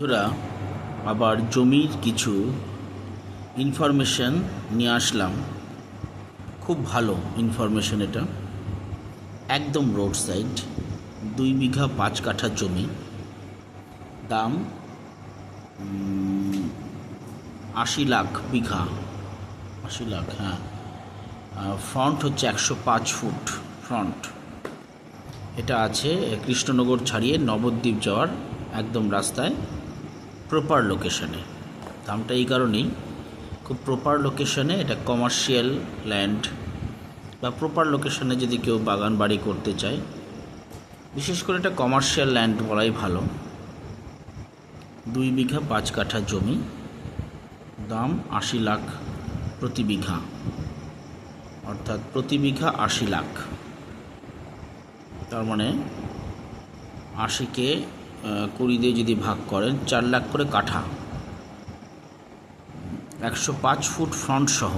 বন্ধুরা, আবার জমির কিছু ইনফরমেশন নিয়ে আসলাম। খুব ভালো ইনফরমেশন এটা। একদম রোড সাইড দুই বিঘা পাঁচ কাঠা জমি। দাম আশি লাখ বিঘা। আশি লাখ হ্যাঁ। ফ্রন্ট হচ্ছে একশো পাঁচ ফুট ফ্রন্ট এটা আছে কৃষ্ণনগর ছাড়িয়ে নবদ্বীপ যাওয়ার একদম রাস্তায়। প্রপার লোকেশনে দামটা এই কারণেই, খুব প্রপার লোকেশনে এটা কমার্শিয়াল ল্যান্ড বা প্রপার লোকেশনে যদি কেউ বাগান বাড়ি করতে চায়, বিশেষ করে এটা কমার্শিয়াল ল্যান্ড বলাই ভালো। দুই বিঘা পাঁচ কাঠা জমি, দাম আশি লাখ প্রতি বিঘা। অর্থাৎ প্রতি বিঘা আশি লাখ। তার মানে আশিকে কুড়ি দিয়ে যদি ভাগ করেন, চার লাখ করে কাঠা। একশো পাঁচ ফুট ফ্রন্ট সহ,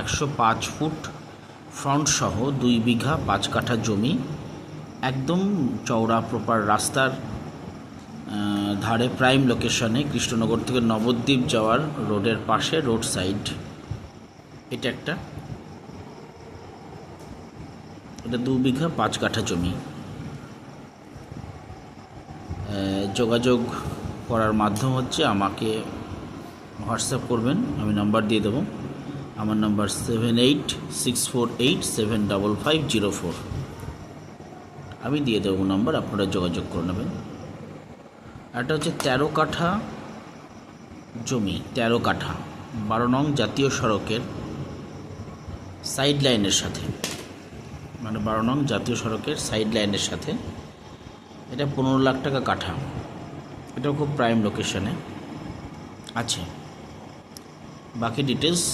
একশো পাঁচ ফুট ফ্রন্ট সহ দুই বিঘা পাঁচ কাঠা জমি, একদম চওড়া প্রপার রাস্তার ধারে প্রাইম লোকেশনে কৃষ্ণনগর থেকে নবদ্বীপ যাওয়ার রোডের পাশে রোড সাইড এটা একটা। এটা দু বিঘা পাঁচ কাঠা জমি। যোগাযোগ করার মাধ্যম হচ্ছে আমাকে হোয়াটসঅ্যাপ করবেন, আমি নাম্বার দিয়ে দেবো। আমার number seven eight six four eight seven double five zero four. আমি দিয়ে দেবো নাম্বার, আপনারা যোগাযোগ করে নেবেন। একটা হচ্ছে তেরো কাঠা জমি, তেরো কাঠা, বারো নং জাতীয় সড়কের সাইড লাইনের সাথে। মানে বারো নং জাতীয় সড়কের সাইড লাইনের সাথে। এটা পনেরো লাখ টাকা কাঠা। এটাও খুব প্রাইম লোকেশনে আছে। বাকি ডিটেলস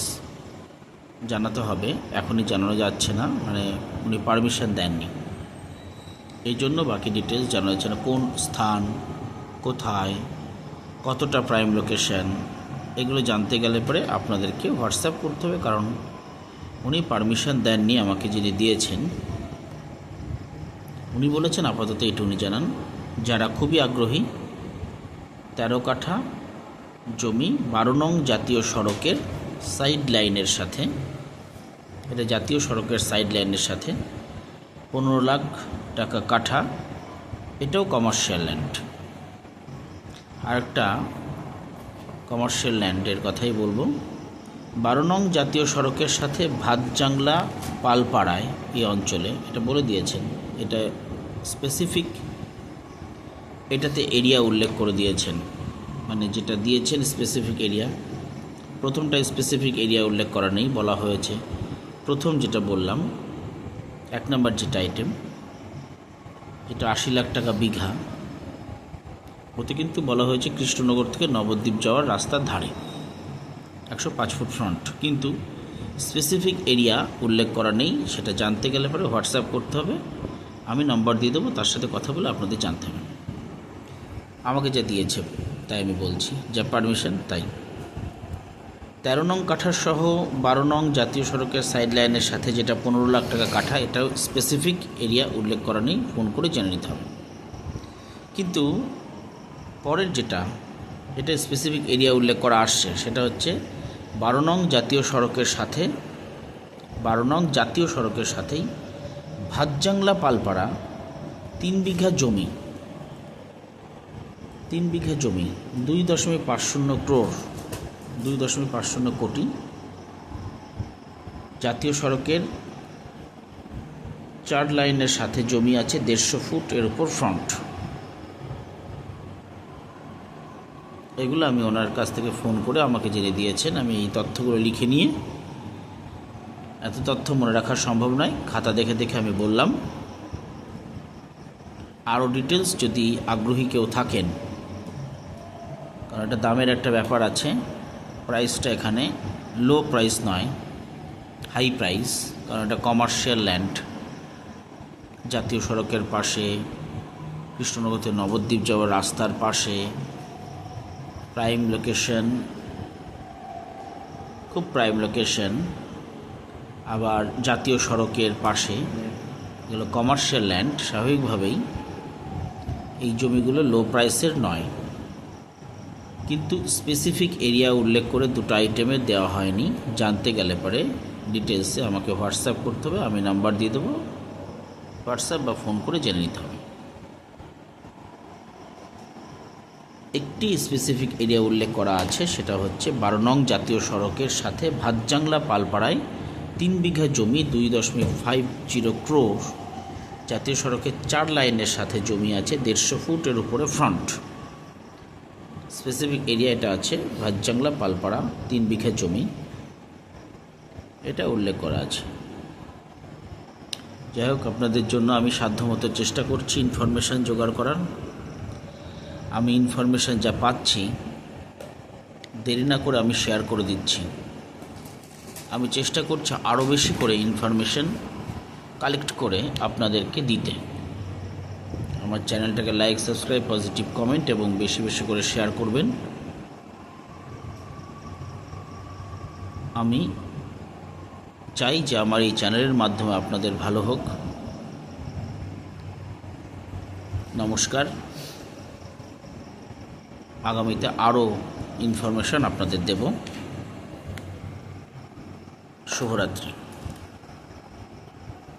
জানাতে হবে। এখনই জানানো যাচ্ছে না মানে উনি পারমিশন দেননি। এই জন্য বাকি ডিটেলস জানা যাচ্ছে না। কোন স্থান, কোথায়, কতটা প্রাইম লোকেশন এগুলো জানতে গেলে পরে আপনাদেরকে হোয়াটসঅ্যাপ করতে হবে, কারণ উনি পারমিশন দেননি, আমাকে যিনি দিয়েছেন, উনি বলেছেন আপাতত এটু উনি জানান। যারা খুবই আগ্রহী তেরো কাঠা জমি, বারো নং জাতীয় সড়কের সাইড লাইনের সাথে, এটা জাতীয় সড়কের সাইড লাইনের সাথে, পনেরো লাখ টাকা কাঠা, এটাও কমার্শিয়াল ল্যান্ড আরেকটা কমার্শিয়াল ল্যান্ডের কথাই বলব। বারো নং জাতীয় সড়কের সাথে ভাতজাংলা, পালপাড়ায় এই অঞ্চলে, এটা বলে দিয়েছেন, এটা স্পেসিফিক এটাতে এরিয়া উল্লেখ করে দিয়েছেন। মানে যেটা দিয়েছেন স্পেসিফিক এরিয়া প্রথমটা স্পেসিফিক এরিয়া উল্লেখ করা নেই, বলা হয়েছে। প্রথম যেটা বললাম, এক নম্বর যেটা আইটেম যেটা আশি লাখ টাকা বিঘা। ওতে কিন্তু বলা হয়েছে কৃষ্ণনগর থেকে নবদ্বীপ যাওয়ার রাস্তার ধারে। একশো পাঁচ ফুট ফ্রন্ট কিন্তু স্পেসিফিক এরিয়া উল্লেখ করা নেই, সেটা জানতে গেলে পরে হোয়াটসঅ্যাপ করতে হবে। আমি নম্বর দিয়ে দেবো, তার সাথে কথা বলে আপনাদের জানতে হবে। আমাকে যা দিয়েছে, তাই আমি বলছি। যা পারমিশন তাই। তেরো নং কাঠা সহ বারো নং জাতীয় সড়কের সাইড লাইনের সাথে যেটা পনেরো লাখ টাকা কাঠা, এটাও স্পেসিফিক এরিয়া উল্লেখ করা নেই ফোন করে জেনে নিতে হবে। কিন্তু পরের যেটা, এটা স্পেসিফিক এরিয়া উল্লেখ করা আসছে, সেটা হচ্ছে বারো নং জাতীয় সড়কের সাথে, বারো নং জাতীয় সড়কের সাথেই ভাতজাংলা পালপাড়া তিন বিঘা জমি তিন বিঘা জমি, দুই দশমিক পাঁচ শূন্য ক্রোর দুই দশমিক পাঁচ শূন্য কোটি। জাতীয় সড়কের চার লাইনের সাথে জমি আছে দেড়শো ফুট, এর উপর ফ্রন্ট এগুলো আমি ওনার কাছ থেকে ফোন করে আমাকে জেনে দিয়েছেন, আমি এই তথ্যগুলো লিখে নিয়ে, এত তথ্য মনে রাখা সম্ভব নয়, খাতা দেখে দেখে আমি বললাম। আরও ডিটেলস যদি আগ্রহী কেউ থাকেন কারণ এটা দামের একটা ব্যাপার আছে। প্রাইসটা এখানে লো প্রাইস নয় হাই প্রাইস কারণ এটা কমার্শিয়াল ল্যান্ড জাতীয় সড়কের পাশে কৃষ্ণনগর থেকে নবদ্বীপ যাওয়ার রাস্তার পাশে প্রাইম লোকেশন খুব প্রাইম লোকেশন আবার জাতীয় সড়কের পাশে, এগুলো কমার্শিয়াল ল্যান্ড স্বাভাবিকভাবেই এই জমিগুলো লো প্রাইসের নয়। কিন্তু স্পেসিফিক এরিয়া উল্লেখ করে দুটো আইটেমে দেওয়া হয়নি। জানতে গেলে পরে ডিটেলসে আমাকে হোয়াটসঅ্যাপ করতে হবে, আমি নাম্বার দিয়ে দেবো। হোয়াটসঅ্যাপ বা ফোন করে জেনে নিতে হবে। একটি স্পেসিফিক এরিয়া উল্লেখ করা আছে, সেটা হচ্ছে বারো নং জাতীয় সড়কের সাথে ভাতজাংলা পালপাড়ায় তিন বিঘা জমি দুই দশমিক ফাইভ জিরো ক্রোর জাতীয় সড়কের চার লাইনের সাথে জমি আছে দেড়শো ফুটের উপরে ফ্রন্ট স্পেসিফিক এরিয়া এটা আছে ভাতজাংলা পালপাড়া, তিন বিঘা জমি। এটা উল্লেখ করা আছে। যাই হোক, আপনাদের জন্য আমি সাধ্যমতো চেষ্টা করছি ইনফরমেশান জোগাড় করার। আমি ইনফরমেশান যা পাচ্ছি, দেরি না করে আমি শেয়ার করে দিচ্ছি। আমি চেষ্টা করছি আরও বেশি করে ইনফরমেশন কালেক্ট করে আপনাদেরকে দিতে। আমার চ্যানেলটাকে লাইক, সাবস্ক্রাইব, পজিটিভ কমেন্ট এবং বেশি বেশি করে শেয়ার করবেন। আমি চাই যে আমার এই চ্যানেলের মাধ্যমে আপনাদের ভালো হোক। নমস্কার। আগামীতে আরও ইনফরমেশন আপনাদের দেব। শুভরাত্রি।